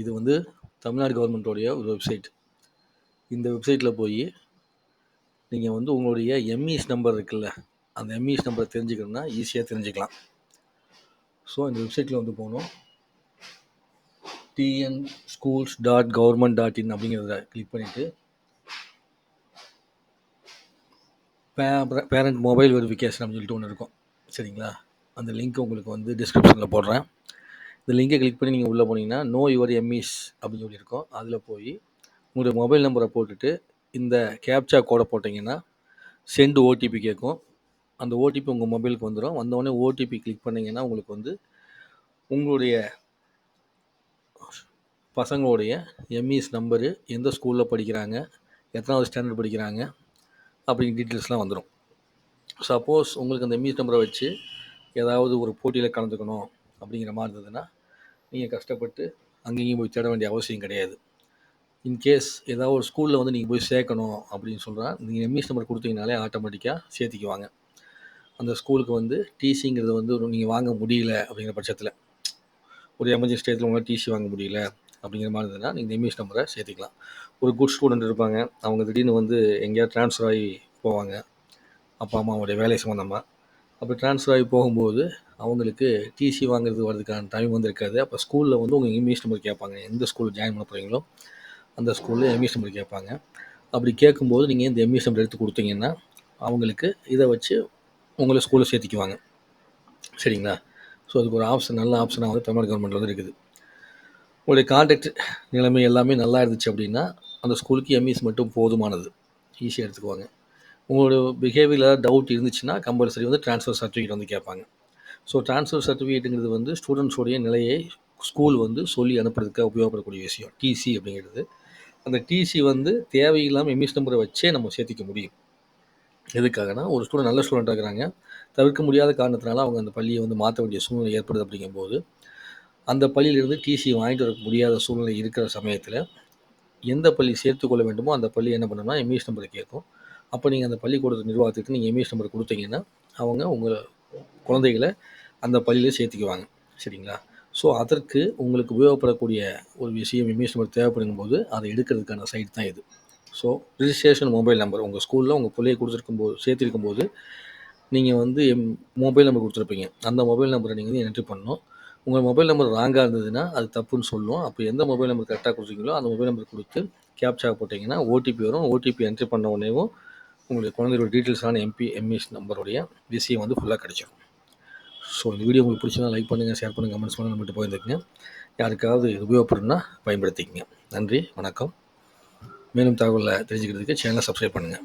இது வந்து தமிழ்நாடு கவர்மெண்ட்டோடைய ஒரு வெப்சைட். இந்த வெப்சைட்டில் போய் நீங்கள் வந்து உங்களுடைய எம்இஎஸ் நம்பர் இருக்குல்ல அந்த எம்இஎஸ் நம்பரை தெரிஞ்சுக்கணும்னா ஈஸியாக தெரிஞ்சுக்கலாம். ஸோ இந்த வெப்சைட்டில் வந்து போகணும் TN schools dot government dot in அப்படிங்கிறத கிளிக் பண்ணிவிட்டு பே பேரண்ட் மொபைல் வெரிஃபிகேஷன் அப்படின்னு சொல்லிட்டு ஒன்று இருக்கும். சரிங்களா? அந்த லிங்க் உங்களுக்கு வந்து டிஸ்கிரிப்ஷனில் போடுறேன். இந்த லிங்கை கிளிக் பண்ணி நீங்கள் உள்ளே போனீங்கன்னா நோ யுவர் எம்இஸ் அப்படின்னு சொல்லி இருக்கும் அதில் போய் உங்களுடைய மொபைல் நம்பரை போட்டுட்டு இந்த கேப்சா கோடை போட்டிங்கன்னா செண்டு ஓடிபி கேட்கும். அந்த ஓடிபி உங்கள் மொபைலுக்கு வந்துடும் வந்தோடனே ஓடிபி கிளிக் பண்ணிங்கன்னா உங்களுக்கு வந்து உங்களுடைய பசங்களுடைய எம்இஎஸ் நம்பரு எந்த ஸ்கூலில் படிக்கிறாங்க எத்தனாவது ஸ்டாண்டர்ட் படிக்கிறாங்க அப்படிங்கிற டீட்டெயில்ஸ்லாம் வந்துடும் சப்போஸ் உங்களுக்கு அந்த எம்இஎஸ் நம்பரை வச்சு ஏதாவது ஒரு போட்டியில் கலந்துக்கணும் அப்படிங்கிற மாதிரி இருந்ததுன்னா நீங்கள் கஷ்டப்பட்டு அங்கேயும் போய் தேட வேண்டிய அவசியம் கிடையாது. இன்கேஸ் ஏதாவது ஒரு ஸ்கூலில் வந்து நீங்கள் போய் சேர்க்கணும் அப்படின்னு சொல்கிறா நீங்கள் எம்இஎஸ் நம்பர் கொடுத்தீங்கனாலே ஆட்டோமேட்டிக்காக சேர்த்திக்குவாங்க. அந்த ஸ்கூலுக்கு வந்து டிசிங்கிறது வந்து நீங்கள் வாங்க முடியல அப்படிங்கிற பட்சத்தில். ஒரு எமர்ஜென்சி டயத்தில் உங்களால் டிசி வாங்க முடியல அப்படிங்கிற மாதிரி இருந்ததுன்னா நீங்கள் எம்இஎஸ் நம்பரை சேர்த்திக்கலாம். ஒரு குட் ஸ்டூடெண்ட் இருப்பாங்க அவங்க திடீர்னு வந்து எங்கேயாவது ட்ரான்ஸ்ஃபர் ஆகி போவாங்க அப்பா அம்மாவுடைய வேலை சம்மந்தமாக அப்படி ட்ரான்ஸ்ஃபர் ஆகி போகும்போது அவங்களுக்கு டிசி வாங்குறது வரதுக்கான டைம் வந்து இருக்காது அப்போ ஸ்கூலில் வந்து உங்கள் இங்கிலீஷ் நம்பர் கேட்பாங்க. எந்த ஸ்கூலில் ஜாயின் பண்ண போகிறீங்களோ அந்த ஸ்கூலில் எம்இஎஸ் நம்பர் கேட்பாங்க. அப்படி கேட்கும்போது நீங்கள் இந்த எம்இஎஸ் நம்பர் எடுத்து கொடுத்தீங்கன்னா அவங்களுக்கு இதை வச்சு உங்களை ஸ்கூலில் சேர்த்திக்குவாங்க. சரிங்களா? ஸோ அதுக்கு ஒரு ஆப்ஷன் நல்ல ஆப்ஷனாக வந்து தமிழ்நாடு கவர்மெண்ட்டில் வந்து இருக்குது. உங்களுடைய கான்டாக்ட் நிலைமை எல்லாமே நல்லா இருந்துச்சு அப்படின்னா அந்த ஸ்கூலுக்கு எம்இஎஸ் மட்டும் போதுமானது. ஈஸியாக எடுத்துக்குவாங்க. உங்களோட பிஹேவியரில் டவுட் இருந்துச்சுன்னா கம்பல்சரி வந்து ட்ரான்ஸ்ஃபர் சர்டிஃபிகேட் வந்து கேட்பாங்க. ஸோ ட்ரான்ஸ்ஃபர் சர்டிஃபிகேட்டுங்கிறது வந்து ஸ்டூடெண்ட்ஸோடைய நிலையை ஸ்கூல் வந்து சொல்லி அனுப்புறதுக்காக உபயோகப்படக்கூடிய விஷயம். டிசி அப்படிங்கிறது. அந்த டிசி வந்து தேவையில்லாமல் எம்இஸ் நம்பரை வச்சே நம்ம சேர்த்திக்க முடியும். எதுக்காகனா ஒரு ஸ்டூடெண்ட் நல்ல ஸ்டூடெண்ட்டாக இருக்கிறாங்க. தவிர்க்க முடியாத காரணத்தினால அவங்க அந்த பள்ளியை வந்து மாற்ற வேண்டிய சூழ்நிலை ஏற்படுது அப்படிங்கும்போது அந்த பள்ளியிலிருந்து டிசி வாங்கிட்டு வர முடியாத சூழ்நிலை இருக்கிற சமயத்தில் எந்த பள்ளி சேர்த்துக்கொள்ள வேண்டுமோ அந்த பள்ளி என்ன பண்ணணும்னா எம்இஎஸ் நம்பரை கேட்கும். அப்போ நீங்கள் அந்த பள்ளிக்கூடத்து நிர்வாகத்துக்கு நீங்கள் எம்இஎஸ் நம்பர் கொடுத்தீங்கன்னா அவங்க உங்கள் குழந்தைகளை அந்த பள்ளியில் சேர்த்துக்குவாங்க. சரிங்களா? ஸோ அதற்கு உங்களுக்கு உபயோகப்படக்கூடிய ஒரு விஷயம் எம்இஎஸ் நம்பர் தேவைப்படுங்கும் போது அதை எடுக்கிறதுக்கான சைட் தான் இது. ஸோ ரிஜிஸ்ட்ரேஷன் மொபைல் நம்பர் உங்கள் ஸ்கூலில் உங்கள் பிள்ளையை கொடுத்துருக்கும் போது சேர்த்திருக்கும் போது நீங்கள் வந்து எம் மொபைல் நம்பர் கொடுத்துருப்பீங்க. அந்த மொபைல் நம்பரை நீங்கள் வந்து என்ட்ரி பண்ணணும். உங்கள் மொபைல் நம்பர் ராங்காக இருந்ததுன்னா அது தப்புன்னு சொல்லும். அப்போ எந்த மொபைல் நம்பர் கரெக்டாக கொடுத்தீங்களோ அந்த மொபைல் நம்பர் கொடுத்து கேப்சா போட்டிங்கன்னா ஓடிபி வரும். ஓடிபி என்ட்ரி பண்ண உடனேவும் உங்களுக்கு குழந்தையோட டீட்டெயில்ஸான எம்பி எம்இஸ் நம்பருடைய விஷயம் வந்து ஃபுல்லாக கிடைச்சிடும் ஸோ இந்த வீடியோ உங்களுக்கு பிடிச்சதா லைக் பண்ணுங்கள் ஷேர் பண்ணுங்கள் கமெண்ட்ஸ் பண்ணுங்கள் நம்மகிட்ட போயிருந்துக்குங்க யாருக்காவது இது உபயோகப்படும்னா பயன்படுத்திக்கங்க. நன்றி வணக்கம். மேலும் தகவலை தெரிஞ்சுக்கிறதுக்கு சேனலை சப்ஸ்கிரைப் பண்ணுங்கள்